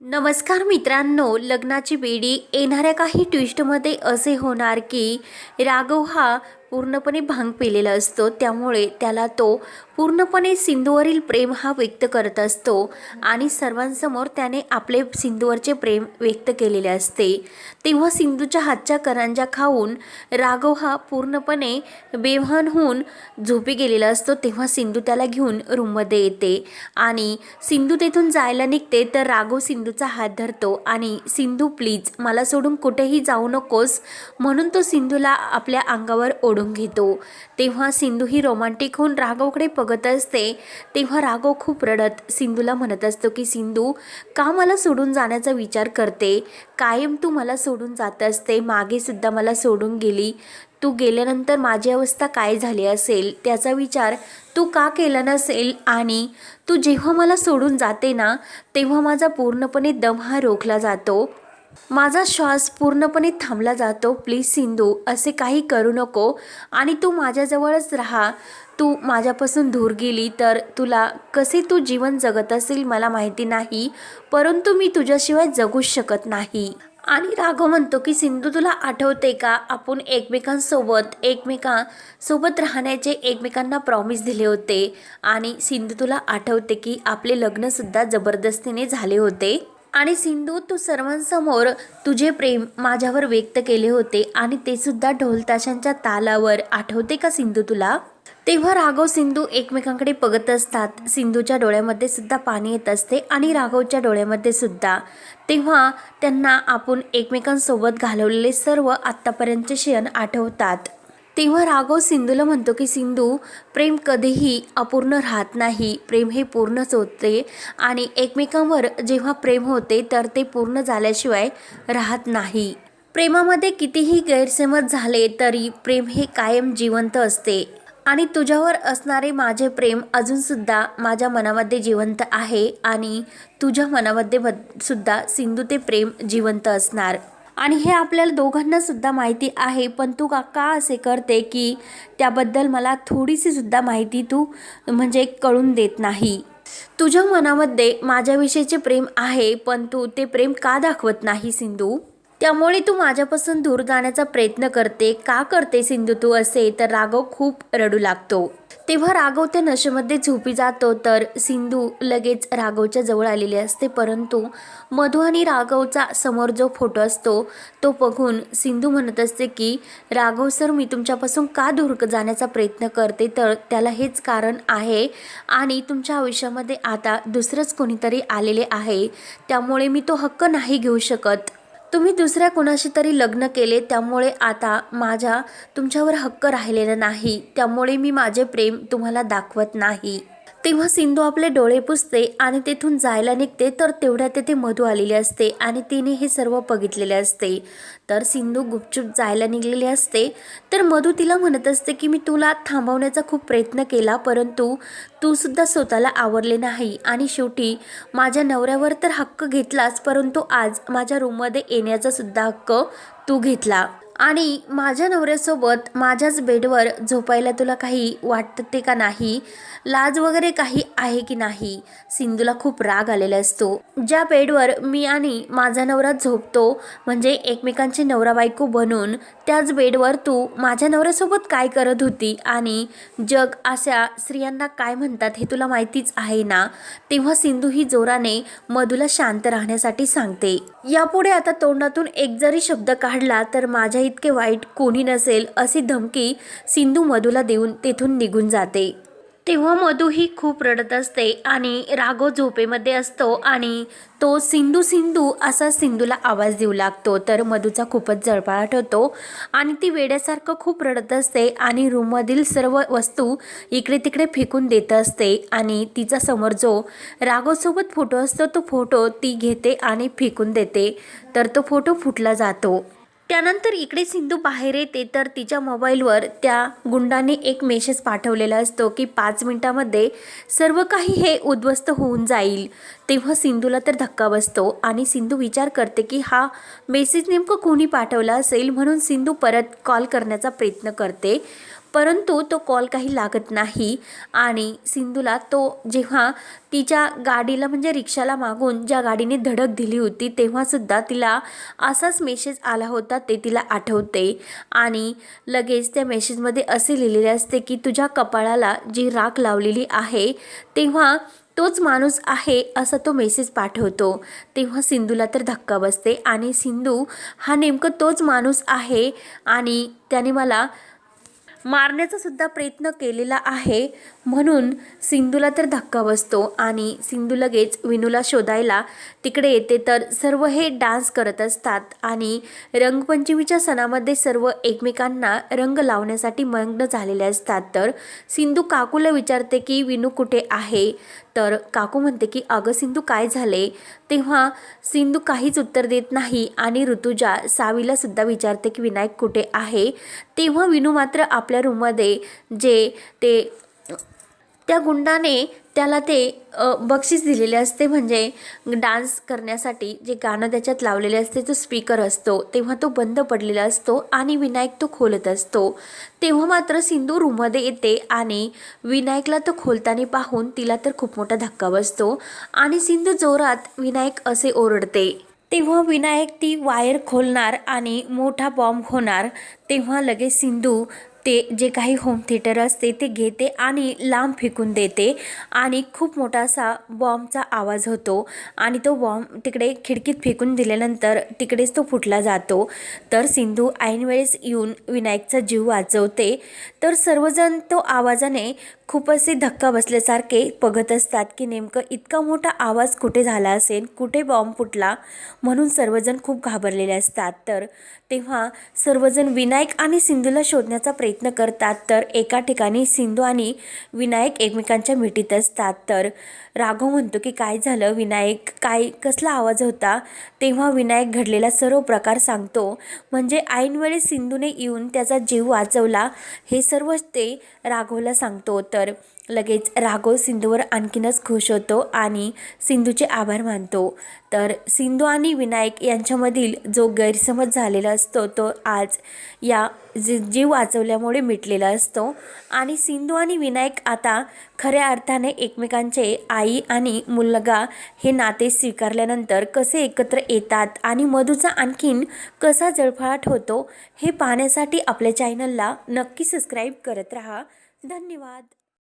नमस्कार मित्रांनो लग्नाची बेडी येणाऱ्या काही ट्विस्टमध्ये असे होणार की राघव हा पूर्णपणे भांग पिलेला असतो. त्यामुळे त्याला तो पूर्णपणे सिंधूवरील प्रेम हा व्यक्त करत असतो आणि सर्वांसमोर त्याने आपले सिंधूवरचे प्रेम व्यक्त केलेले असते. तेव्हा सिंधूच्या हातच्या करंजा खाऊन राघव हा पूर्णपणे बेभान होऊन झोपी गेलेला असतो. तेव्हा सिंधू त्याला घेऊन रूममध्ये येते आणि सिंधू तेथून जायला निघते. तर राघव सिंधूचा हात धरतो आणि सिंधू प्लीज मला सोडून कुठेही जाऊ नकोस. म्हणून तो सिंधूला आपल्या अंगावर ओढून घेतो. तेव्हा सिंधू ही रोमांटिक होऊन राघवकडे बघत असते. तेव्हा राघव खूप रडत सिंधूला म्हणत असतो की सिंधू का मला सोडून जाण्याचा विचार करते? कायम तू मला सोडून जात असते मागेसुद्धा मला सोडून गेली. तू गेल्यानंतर माझी अवस्था काय झाली असेल? त्याचा विचार तू का केला नसेल? आणि तू जेव्हा मला सोडून जाते ना तेव्हा माझा पूर्णपणे दम हा रोखला जातो. माझा श्वास पूर्णपणे थांबला जातो. प्लीज सिंधू असे काही करू नको. आणि तू माझ्याजवळच राहा. तू माझ्यापासून दूर गेली तर तुला कसे तू जीवन जगत असेल मला माहिती नाही. परंतु मी तुझ्याशिवाय जगूच शकत नाही. आणि राघव म्हणतो की सिंधू तुला आठवते का? आपण एकमेकांसोबत एकमेकांसोबत राहण्याचे एकमेकांना प्रॉमिस दिले होते. आणि सिंधू तुला आठवते की आपले लग्नसुद्धा जबरदस्तीने झाले होते. आणि सिंधू तू सर्वांसमोर तुझे प्रेम माझ्यावर व्यक्त केले होते आणि ते सुद्धा ढोलताशांच्या तालावर आठवते का सिंधू तुला? तेव्हा राघव सिंधू एकमेकांकडे बघत असतात. सिंधूच्या डोळ्यामध्ये सुद्धा पाणी येत असते आणि राघवच्या डोळ्यामध्ये सुद्धा. तेव्हा त्यांना आपण एकमेकांसोबत घालवलेले सर्व आत्तापर्यंतचे क्षण आठवतात. तेव्हा राघव सिंधूला म्हणतो की सिंधू प्रेम कधीही अपूर्ण राहत नाही. प्रेम हे पूर्णच होते आणि एकमेकांवर जेव्हा प्रेम होते तर ते पूर्ण झाल्याशिवाय राहत नाही. प्रेमामध्ये कितीही गैरसमज झाले तरी प्रेम हे कायम जिवंत असते. आणि तुझ्यावर असणारे माझे प्रेम अजूनसुद्धा माझ्या मनामध्ये जिवंत आहे आणि तुझ्या मनामध्ये सुद्धा सिंधू ते प्रेम जिवंत असणार. आणि हे आपल्याला दोघांना सुद्धा माहिती आहे. पण तू का का असे करते की त्याबद्दल मला थोडीशी सुद्धा माहिती तू म्हणजे कळून देत नाही? तुझ्या मनामध्ये माझ्याविषयीचे प्रेम आहे पण तू ते प्रेम का दाखवत नाही सिंधू? त्यामुळे तू माझ्यापासून दूर जाण्याचा प्रयत्न करते. का करते सिंधू तू असे? तर राघव खूप रडू लागतो. तेव्हा राघव त्या नशेमध्ये झोपी जातो. तर सिंधू लगेच राघवच्या जवळ आलेली असते. परंतु मधु आणि राघवचा समोर जो फोटो असतो तो बघून सिंधू म्हणत असते की राघव सर मी तुमच्यापासून का दूर जाण्याचा प्रयत्न करते? तर त्याला हेच कारण आहे आणि तुमच्या आयुष्यामध्ये आता दुसरंच कोणीतरी आलेले आहे. त्यामुळे मी तो हक्क नाही घेऊ शकत. तुम्ही दुसऱ्या कोणाशी तरी लग्न केले त्यामुळे आता माझा तुमच्यावर हक्क राहिलेला नाही. त्यामुळे मी माझे प्रेम तुम्हाला दाखवत नाही. तेव्हा सिंधू आपले डोळे पुसते आणि तेथून जायला निघते तर तेवढ्या तेथे मधू आलेली असते आणि तिने हे सर्व बघितलेले असते. तर सिंधू गुपचूप जायला निघलेली असते. तर मधू तिला म्हणत असते की मी तुला थांबवण्याचा खूप प्रयत्न केला परंतु तू सुद्धा स्वतःला आवरले नाही. आणि शेवटी माझ्या नवऱ्यावर तर हक्क घेतलाच परंतु आज माझ्या रूममध्ये येण्याचा सुद्धा हक्क तू घेतला. आणि माझ्या नवऱ्यासोबत माझ्याच बेडवर झोपायला तुला काही वाटते का नाही? लाज वगैरे काही आहे की नाही? सिंधूला खूप राग आलेला असतो. ज्या बेडवर मी आणि माझा नवरा झोपतो म्हणजे एकमेकांची नवरा बायको बनून त्याच बेडवर तू माझ्या नवऱ्यासोबत काय करत होती आणि जग अशा स्त्रियांना काय म्हणतात हे तुला माहितीच आहे ना? तेव्हा सिंधू ही जोराने मधूला शांत राहण्यासाठी सांगते. यापुढे आता तोंडातून एक जरी शब्द काढला तर माझ्या इतके वाईट कोणी नसेल अशी धमकी सिंधू मधूला देऊन तेथून निघून जाते. तेव्हा मधू ही खूप रडत असते आणि राघव झोपेमध्ये असतो आणि तो सिंधू सिंधू असा सिंधूला आवाज देऊ लागतो. तर मधूचा खूपच जळपाट होतो आणि ती वेड्यासारखं खूप रडत असते आणि रूममधील सर्व वस्तू इकडे तिकडे फेकून देत असते आणि तिचा समोर जो राघवसोबत फोटो असतो तो फोटो ती घेते आणि फेकून देते. तर तो फोटो फुटला जातो. त्यानंतर इकडे सिंधू बाहेर येते तर तिच्या मोबाईलवर त्या गुंडाने एक मेसेज पाठवलेला असतो की पाच मिनटामध्ये सर्व काही हे उद्ध्वस्त होऊन जाईल. तेव्हा सिंधूला तर धक्का बसतो आणि सिंधू विचार करते की हा मेसेज नेमकं कोणी पाठवला असेल? म्हणून सिंधू परत कॉल करण्याचा प्रयत्न करते. परंतु तो कॉल काही लागत नाही. आणि सिंधूला तो जेव्हा तिच्या गाडीला म्हणजे रिक्षाला मागून ज्या गाडीने धडक दिली होती तेव्हासुद्धा तिला असाच मेसेज आला होता ते तिला आठवते. आणि लगेच त्या मेसेजमध्ये असे लिहिलेले असते की तुझ्या कपाळाला जी राख लावलेली आहे तेव्हा तोच माणूस आहे असा तो मेसेज पाठवतो. तेव्हा सिंधूला तर धक्का बसते. आणि सिंधू हा नेमकं तोच माणूस आहे आणि त्याने मला मारण्याचा सुद्धा प्रयत्न केलेला आहे. म्हणून सिंधूला तर धक्का बसतो आणि सिंधू लगेच विनूला शोधायला तिकडे येते. तर सर्व हे डान्स करत असतात आणि रंगपंचमीच्या सणामध्ये सर्व एकमेकांना रंग लावण्यासाठी मग्न झालेले असतात. तर सिंधू काकूला विचारते की विनू कुठे आहे? तर काकू म्हणते की अगं सिंधू काय झाले? तेव्हा सिंधू काहीच उत्तर देत नाही आणि ऋतुजा सावीला सुद्धा विचारते की विनायक कुठे आहे? तेव्हा विनू मात्र आपल्या रूममध्ये जे ते त्या गुंडाने त्याला ते बक्षीस दिलेले असते. म्हणजे डान्स करण्यासाठी जे गाणं त्याच्यात लावलेले असते तो स्पीकर असतो. तेव्हा तो बंद पडलेला असतो आणि विनायक तो खोलत असतो. तेव्हा मात्र सिंधू रूममध्ये येते आणि विनायकला तो खोलताना पाहून तिला तर खूप मोठा धक्का बसतो आणि सिंधू जोरात विनायक असे ओरडते. तेव्हा विनायक ती वायर खोलणार आणि मोठा बॉम्ब होणार. तेव्हा लगेच सिंधू ते जे काही होम थिएटर असते ते घेते आणि लांब फेकून देते. आणि खूप मोठा असा बॉम्बचा आवाज होतो. आणि तो बॉम्ब तिकडे खिडकीत फेकून दिल्यानंतर तिकडेच तो फुटला जातो. तर सिंधू ऐनवेळेस येऊन विनायकचा जीव वाचवते. तर सर्वजण तो आवाजाने खूप असे धक्का बसल्यासारखे बघत असतात की नेमकं इतका मोठा आवाज कुठे झाला असेल कुठे बॉम्ब फुटला म्हणून सर्वजण खूप घाबरलेले असतात. तर तेव्हा सर्वजण विनायक आणि सिंधूला शोधण्याचा प्रयत्न करतात. तर एका ठिकाणी सिंधू आणि विनायक एकमेकांच्या मिठीत असतात. तर राघव म्हणतो की काय झालं? विनायक काय कसला आवाज होता? तेव्हा विनायक घडलेला सर्व प्रकार सांगतो. म्हणजे ऐनवेळी सिंधूने येऊन त्याचा जीव वाचवला हे सर्व ते राघवला सांगतो. तर तर लगेच राघव सिंधूवर आणखीनच खुश होतो आणि सिंधूचे आभार मानतो. तर सिंधू आणि विनायक यांच्यामधील जो गैरसमज झालेला असतो तो आज या जी जीव वाचवल्यामुळे मिटलेला असतो. आणि सिंधू आणि विनायक आता खऱ्या अर्थाने एकमेकांचे आई आणि मुलगा हे नाते स्वीकारल्यानंतर कसे एकत्र येतात आणि मधूचा आणखीन कसा जळफळाट होतो हे पाहण्यासाठी आपल्या चॅनलला नक्की सबस्क्राईब करत राहा. धन्यवाद.